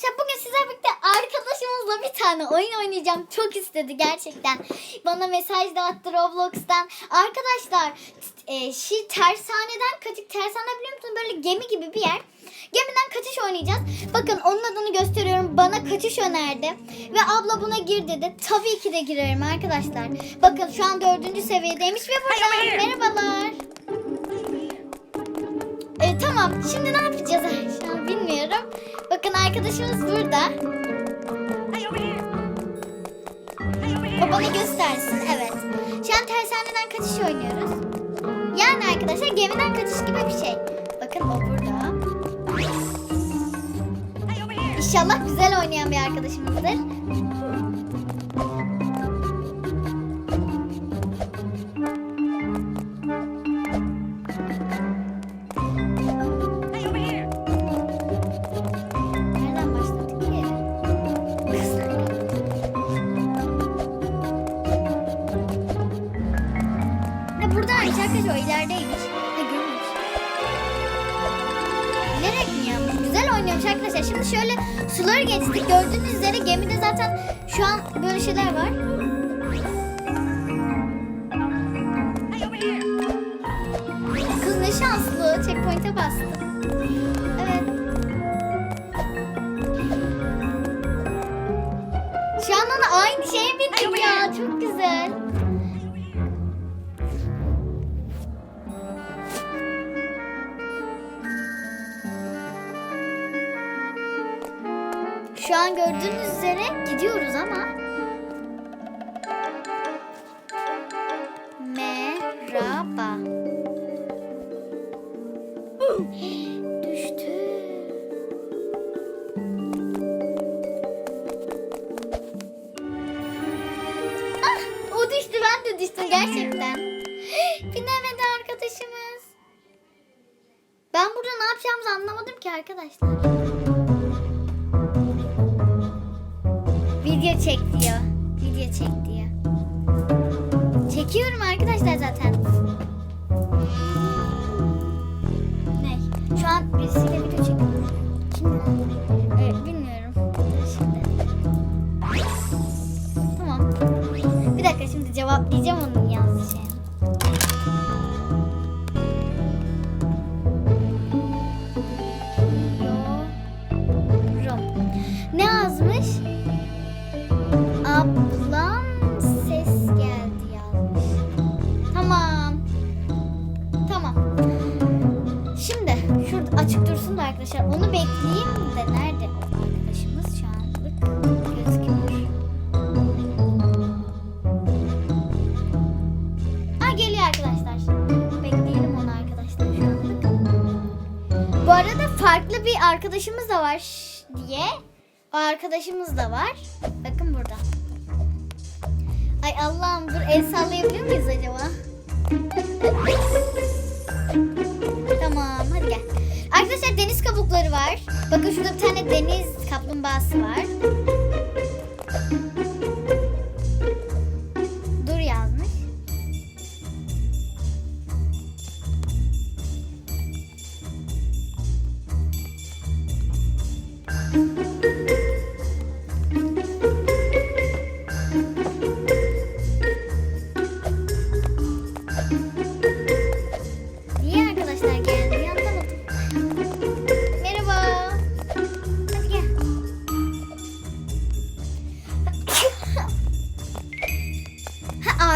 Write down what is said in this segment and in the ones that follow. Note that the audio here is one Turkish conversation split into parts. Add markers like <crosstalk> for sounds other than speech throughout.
arkadaşlar bugün sizlerle birlikte arkadaşımızla bir tane oyun oynayacağım. Çok istedi gerçekten. Bana mesaj da attı Roblox'tan. Arkadaşlar e, şey tersaneden kaçık tersane biliyor musun? Böyle gemi gibi bir yer. Gemiden kaçış oynayacağız. Bakın onun adını gösteriyorum. Bana kaçış önerdi. Ve abla buna gir dedi. Tabii ki de girerim arkadaşlar. Bakın şu an dördüncü seviyedeymiş ve burada. Merhabalar. E, tamam. Şimdi ne yapacağız arkadaşımız burada. O göstersin. Evet. Şu an tersaneden kaçış oynuyoruz. Yani arkadaşlar gemiden kaçış gibi bir şey. Bakın o burada. İnşallah güzel oynayan bir arkadaşımızdır. Arkadaşlar. Şimdi şöyle suları geçtik. Gördüğünüz üzere gemide zaten şu an böyle şeyler var. Kız ne şanslı. Checkpoint'e bastı. Evet. Şu an ona aynı şeye bindik ya. Çok güzel. Gördüğünüz üzere gidiyoruz ama. Merhaba. Düştü. Ah, o düştü ben de düştüm gerçekten. Binemedi arkadaşımız. Ben burada ne yapacağımızı anlamadım ki arkadaşlar. Video çek diyor. Video çek diyor. Çekiyorum arkadaşlar zaten. Ne? Şu an birisiyle arada farklı bir arkadaşımız da var diye. O arkadaşımız da var. Bakın burada. Ay Allah'ım dur el sallayabiliyor muyuz acaba? tamam hadi gel. Arkadaşlar deniz kabukları var. Bakın şurada bir tane deniz kaplumbağası var.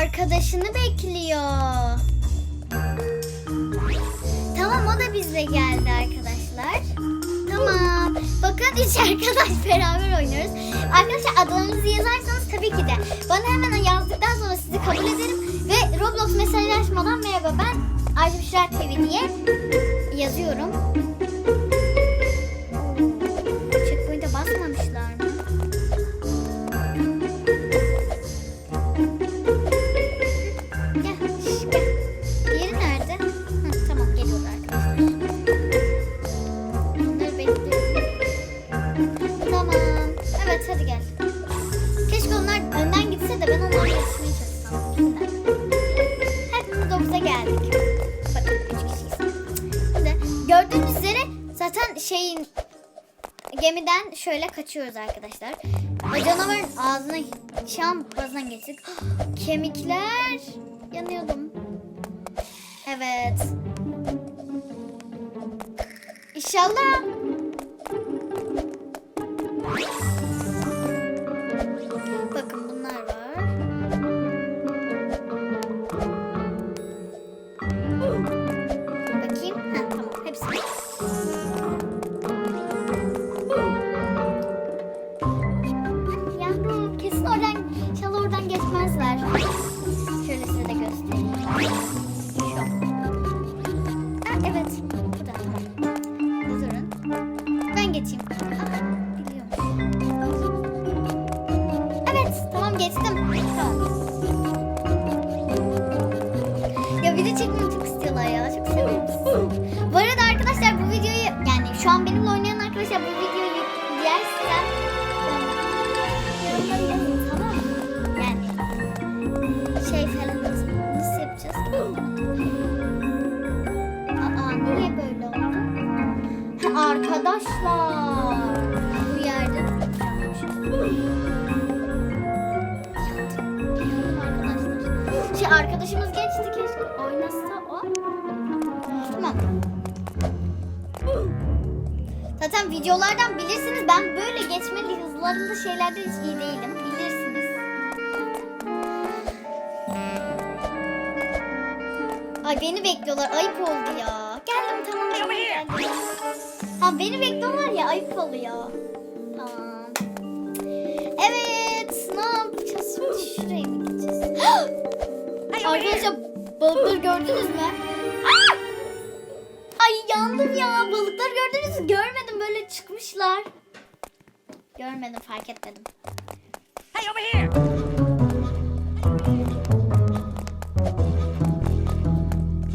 Arkadaşını bekliyor. Tamam o da bizle geldi arkadaşlar. Tamam. Bakın üç arkadaş beraber oynuyoruz. Arkadaşlar adlarınızı yazarsanız tabii ki de bana hemen yazdıktan sonra sizi kabul ederim. Ve Roblox mesajlaşmadan merhaba ben Ayşe TV diye yazıyorum. Gemiden şöyle kaçıyoruz arkadaşlar. O canavarın ağzına şam boğazından geçtik. <gasps> Kemikler. Yanıyordum. Evet. İnşallah. Video çekmeyi çok istiyorlar ya. Çok seviyorum. Bu arada arkadaşlar bu videoyu yani şu an benimle oynayan arkadaşlar bu videoyu yersem yorumları yazın tamam? Yani şey falan nasıl, yapacağız? Aa niye böyle oldu? Arkadaşlar bu yerde Yandım arkadaşlar. Şey arkadaşımız geçti Zaten videolardan bilirsiniz ben böyle geçmeli hızlarında şeylerde hiç iyi değilim. Bilirsiniz. Ay beni bekliyorlar. Ayıp oldu ya. Geldim tamam. tamam, geldim. Ha beni bekliyorlar ya ayıp oluyor. Tamam. Evet. Ne yapacağız şimdi? Şuraya mı gideceğiz? <gasps> Arkadaşlar balıkları gördünüz mü? Ay yandım ya. Balıkları gördünüz mü? Görmedim böyle çıkmışlar. Görmedim fark etmedim. Hey, over here!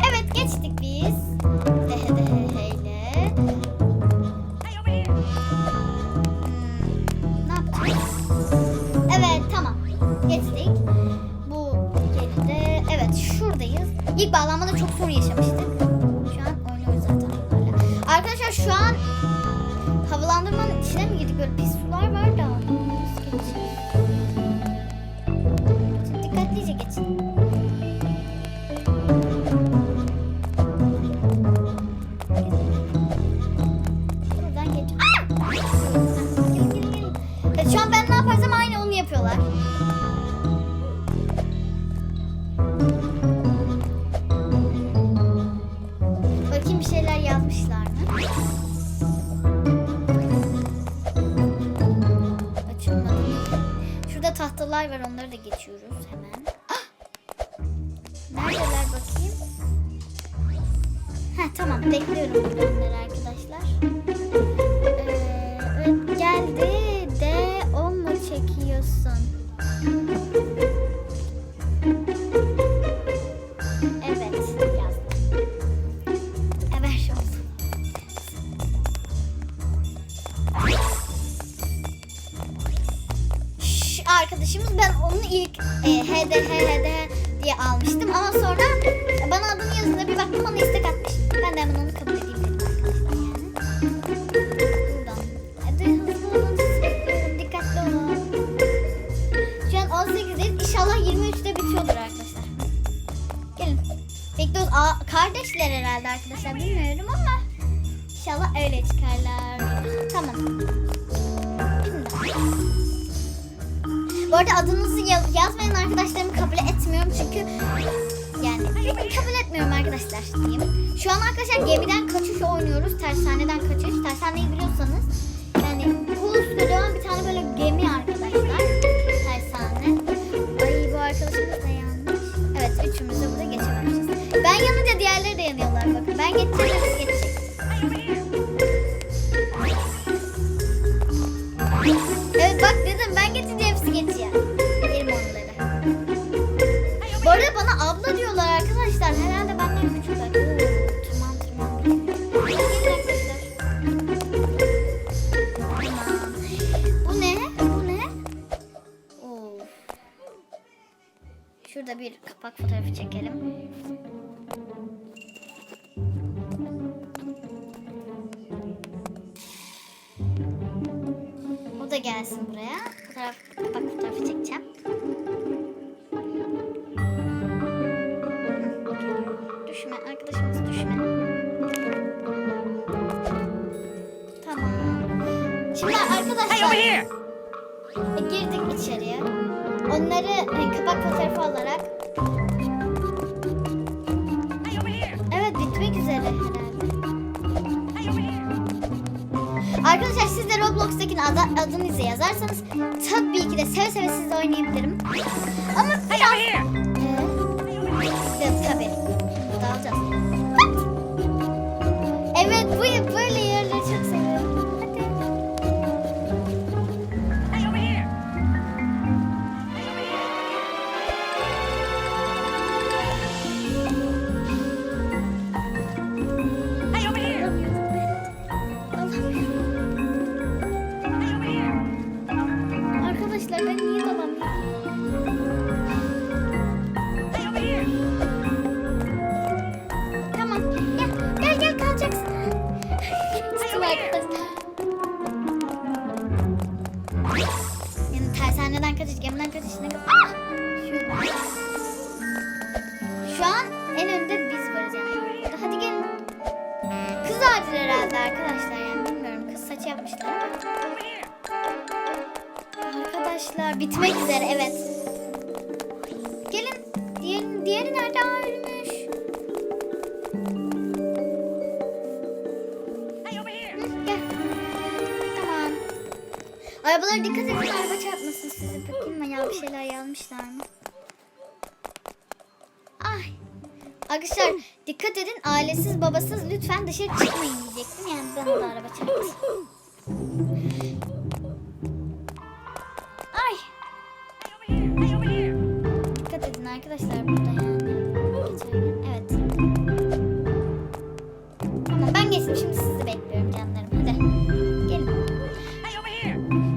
Evet geçtik biz. Dehe dehe heyle. Hey, over here! Ne yapacağız? Evet tamam. Geçtik. Bu geride. Evet şuradayız. İlk bağlanmada havalandırmanın içine mi girdik? Böyle pis tamam bekliyorum burada onları arkadaşlar. İnşallah öyle çıkarlar. Tamam. Bu arada adınızı yaz- yazmayan arkadaşlarımı kabul etmiyorum çünkü yani kabul etmiyorum arkadaşlar diyeyim. Şu an arkadaşlar gemiden kaçış oynuyoruz. Tersaneden kaçış. Tersaneyi biliyorsanız yani koskocaman bir tane böyle gemi arkadaşlar. Tersane. Ay bu arkadaşımız da yanlış. Evet üçümüz de burada geçememişiz. Ben yanınca diğerleri de yanıyorlar bakın. Ben geçeceğim Evet bak dedim ben geçince hepsi geçiyor. Yerim onları. Bu arada bana abla diyorlar arkadaşlar. Herhalde benden küçükler. Tırman tırman. Bu ne? Bu ne? Of. Şurada bir kapak fotoğrafı çekelim. Gelsin buraya. Fotoğraf, kapak fotoğrafı çekeceğim. Düşme arkadaşımız düşme. Tamam. Şimdi arkadaşlar here! e, girdik içeriye. Onları e, kapak fotoğrafı alarak Arkadaşlar siz de Roblox'taki adı, adınızı yazarsanız tabii ki de seve seve sizle oynayabilirim. Ama biraz... Ee, evet, tabii. Dağılacağız. Evet bu böyle Bitmek üzere evet. Gelin. Diğeri, diğeri nerede? Aa, ölmüş. Hey, over here! Hı, Gel. Tamam. Arabalara dikkat edin araba çarpmasın sizi. Bakayım mı ya bir şeyler yazmışlar mı? Ay. Arkadaşlar dikkat edin ailesiz babasız lütfen dışarı çıkmayın diyecektim. Yani bana da araba çarpmasın. Arkadaşlar burada yani. Geçerken. Evet. Tamam ben geçtim şimdi sizi bekliyorum canlarım. Hadi. Gelin.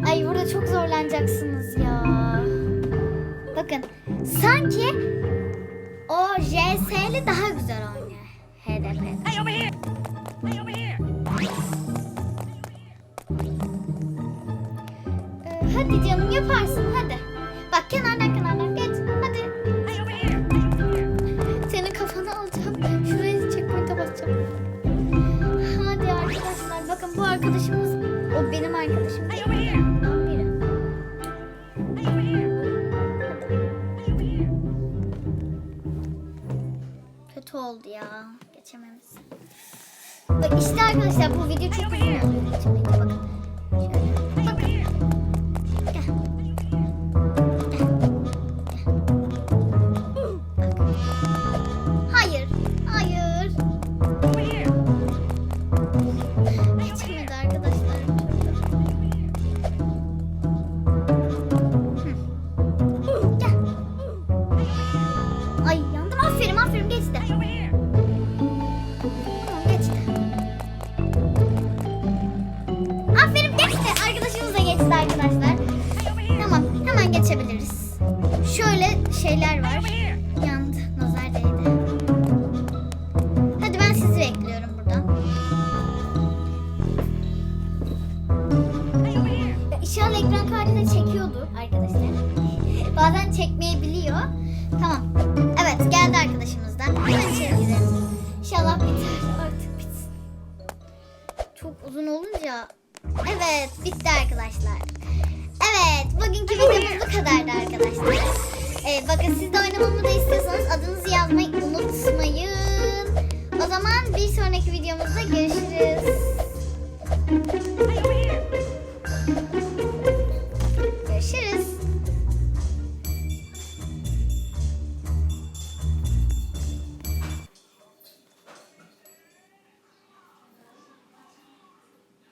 Ay burada çok zorlanacaksınız ya. Bakın sanki o JS'li daha güzel arkadaşımız o benim arkadaşım değil. biri. Kötü oldu ya. Geçememiz. Bak işte arkadaşlar bu video çok uzun Şöyle şeyler var. Yandı. Nazar değdi. Hadi ben sizi bekliyorum burada. Hey, over here! İnşallah ekran kaydını çekiyordu arkadaşlar. Bazen çekmeyebiliyor. Tamam. Evet geldi arkadaşımız da. Hemen içeri. İnşallah biter. Artık bitsin. Çok uzun olunca. Evet bitti arkadaşlar. Evet bugünkü videomuz bu kadardı arkadaşlar. Ee, bakın siz de oynamamı da istiyorsanız adınızı yazmayı unutmayın. O zaman bir sonraki videomuzda görüşürüz.